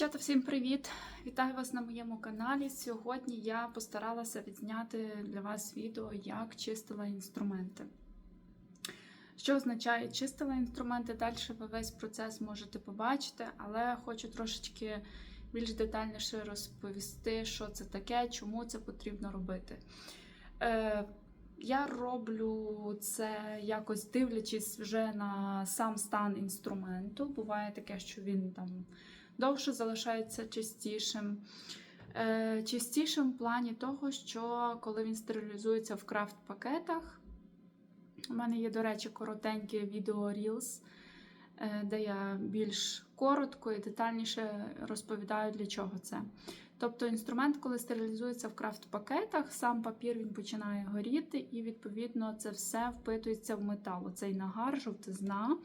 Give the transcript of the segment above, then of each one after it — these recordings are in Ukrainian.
Дівчата, всім привіт! Вітаю вас на моєму каналі. Сьогодні я постаралася відзняти для вас відео, як чистила інструменти. Що означає чистила інструменти? Далі ви весь процес можете побачити, але хочу трошечки більш детальніше розповісти, що це таке, чому це потрібно робити. Е, я роблю це якось дивлячись вже на сам стан інструменту. Буває таке, що він там довше залишається чистішим. Е, Чистішим в плані того, що коли він стерилізується в крафт-пакетах, у мене є, до речі, коротеньке відео Reels, е, де я більш коротко і детальніше розповідаю, для чого це. Тобто інструмент, коли стерилізується в крафт-пакетах, сам папір він починає горіти, і, відповідно, це все впитується в метал. Оцей нагар, жовтизна.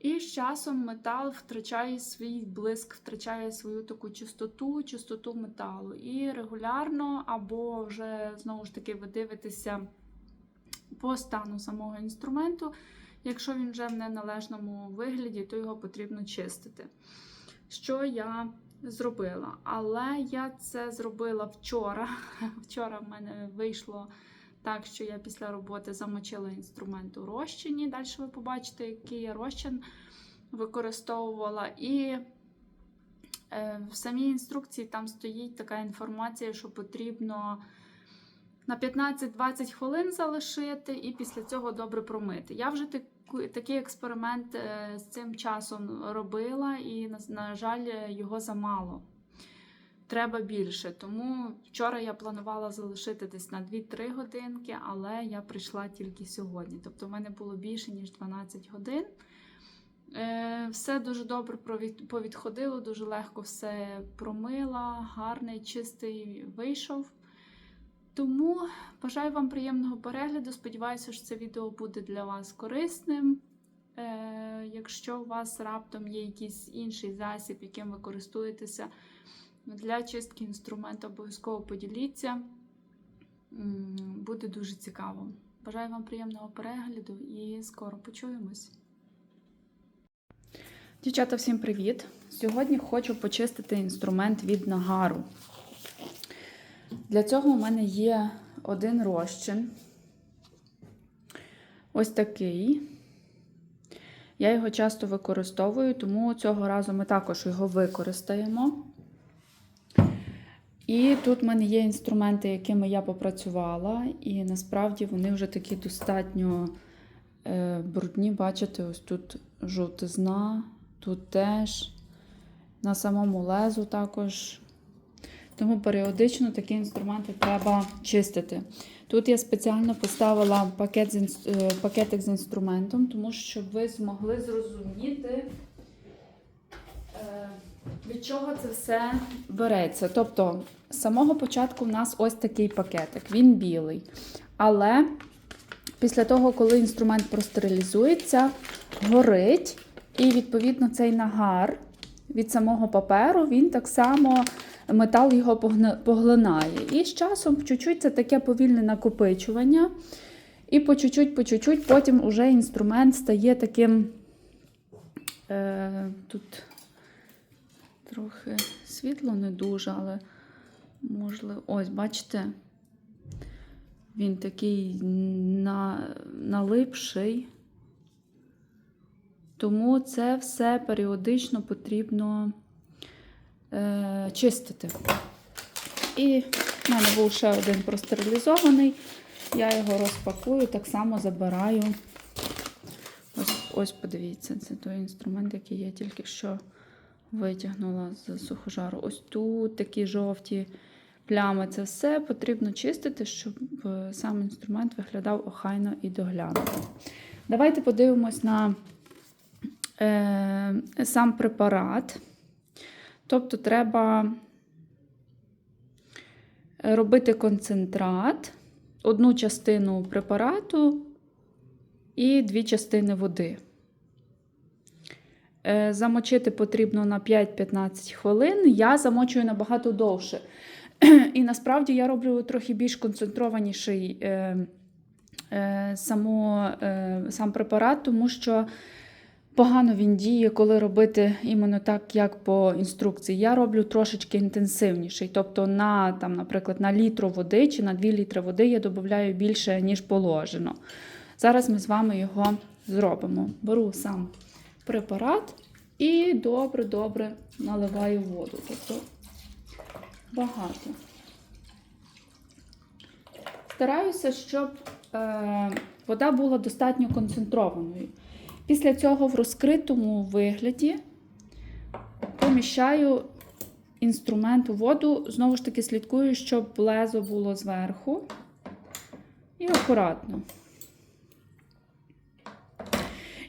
І з часом метал втрачає свій блиск, втрачає свою таку чистоту, чистоту металу. І регулярно, або вже знову ж таки ви дивитеся по стану самого інструменту. Якщо він вже в неналежному вигляді, то його потрібно чистити. Що я зробила? Але я це зробила вчора. Вчора в мене вийшло. Так що я після роботи замочила інструмент у розчині. Далі ви побачите, який я розчин використовувала. І е, в самій інструкції там стоїть така інформація, що потрібно на 15-20 хвилин залишити і після цього добре промити. Я вже такий експеримент е, з цим часом робила, і, на, на жаль, його замало треба більше. Тому вчора я планувала залишити десь на 2-3 годинки, але я прийшла тільки сьогодні. Тобто, в мене було більше, ніж 12 годин. Е, Все дуже добре повідходило, дуже легко все промила, гарний, чистий вийшов. Тому бажаю вам приємного перегляду. Сподіваюся, що це відео буде для вас корисним. Е, Якщо у вас раптом є якийсь інший засіб, яким ви користуєтеся, для чистки інструменту обов'язково поділіться. Буде дуже цікаво. Бажаю вам приємного перегляду і скоро почуємось. Дівчата, всім привіт! Сьогодні хочу почистити інструмент від нагару. Для цього у мене є один розчин. Ось такий. Я його часто використовую, тому цього разу ми також його використаємо. І тут в мене є інструменти, якими я попрацювала, і насправді вони вже такі достатньо е, брудні. Бачите, ось тут жовтизна, тут теж, на самому лезу також. Тому періодично такі інструменти треба чистити. Тут я спеціально поставила пакет з, е, пакетик з інструментом, тому що ви змогли зрозуміти. Від чого це все береться? Тобто, з самого початку в нас ось такий пакетик, він білий. Але після того, коли інструмент простерилізується, горить, і відповідно цей нагар від самого паперу, він так само метал його поглинає. І з часом чуть-чуть це таке повільне накопичування. І по чуть-чуть, по чуть-чуть, потім уже інструмент стає таким. Е, тут Трохи світло не дуже, але можливо. Ось, бачите, він такий на, налипший. Тому це все періодично потрібно е, чистити. І в мене був ще один простерилізований. Я його розпакую, так само забираю. Ось, ось подивіться, це той інструмент, який я тільки що витягнула з сухожару. Ось тут такі жовті плями. Це все потрібно чистити, щоб е, сам інструмент виглядав охайно і доглянуто. Давайте подивимось на е, сам препарат. Тобто, треба робити концентрат, одну частину препарату і дві частини води. Е, Замочити потрібно на 5-15 хвилин. Я замочую набагато довше. І насправді я роблю трохи більш концентрованіший е, е, само, е, сам препарат, тому що Погано він діє, коли робити іменно так, як по інструкції. Я роблю трошечки інтенсивніший. Тобто, на, там, наприклад, на літру води чи на 2 літри води я додаю більше, ніж положено. Зараз ми з вами його зробимо. Беру сам препарат і добре-добре наливаю воду. Тобто багато. Стараюся, щоб е, вода була достатньо концентрованою. Після цього в розкритому вигляді поміщаю інструмент у воду, знову ж таки слідкую, щоб лезо було зверху. І акуратно.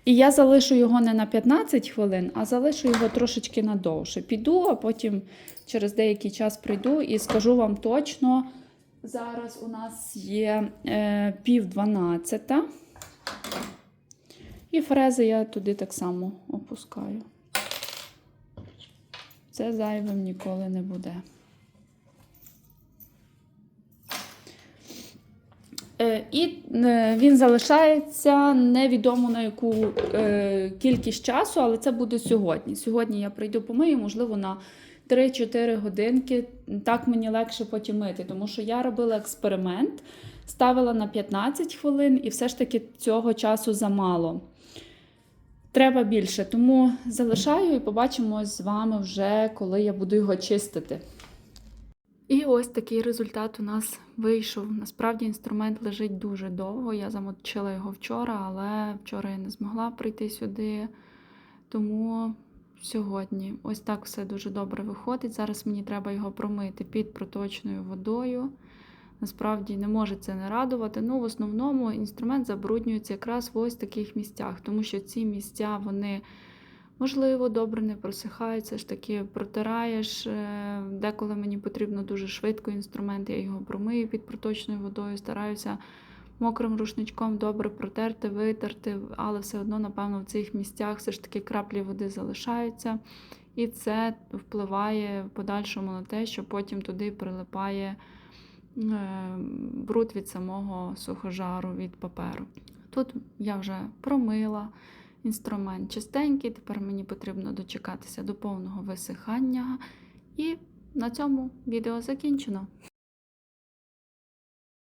І я залишу його не на 15 хвилин, а залишу його трошечки надовше. Піду, а потім через деякий час прийду і скажу вам точно. Зараз у нас є е, пів дванадцята. І фрези я туди так само опускаю. Це зайвим ніколи не буде. І е, він залишається невідомо на яку е, кількість часу, але це буде сьогодні. Сьогодні я прийду помию, можливо, на 3-4 годинки. Так мені легше потім мити, тому що я робила експеримент, ставила на 15 хвилин, і все ж таки цього часу замало. Треба більше, тому залишаю і побачимось з вами вже, коли я буду його чистити. І ось такий результат у нас вийшов. Насправді інструмент лежить дуже довго. Я замочила його вчора, але вчора я не змогла прийти сюди. Тому сьогодні ось так все дуже добре виходить. Зараз мені треба його промити під проточною водою. Насправді не може це не радувати. Ну, в основному інструмент забруднюється якраз в ось таких місцях, тому що ці місця, вони, можливо, добре не просихають, все ж таки протираєш. Е, Деколи мені потрібно дуже швидко інструмент, я його промию під проточною водою, стараюся мокрим рушничком добре протерти, витерти, але все одно, напевно, в цих місцях все ж таки краплі води залишаються. І це впливає в подальшому на те, що потім туди прилипає е, бруд від самого сухожару від паперу. Тут я вже промила інструмент чистенький, тепер мені потрібно дочекатися до повного висихання. І на цьому відео закінчено.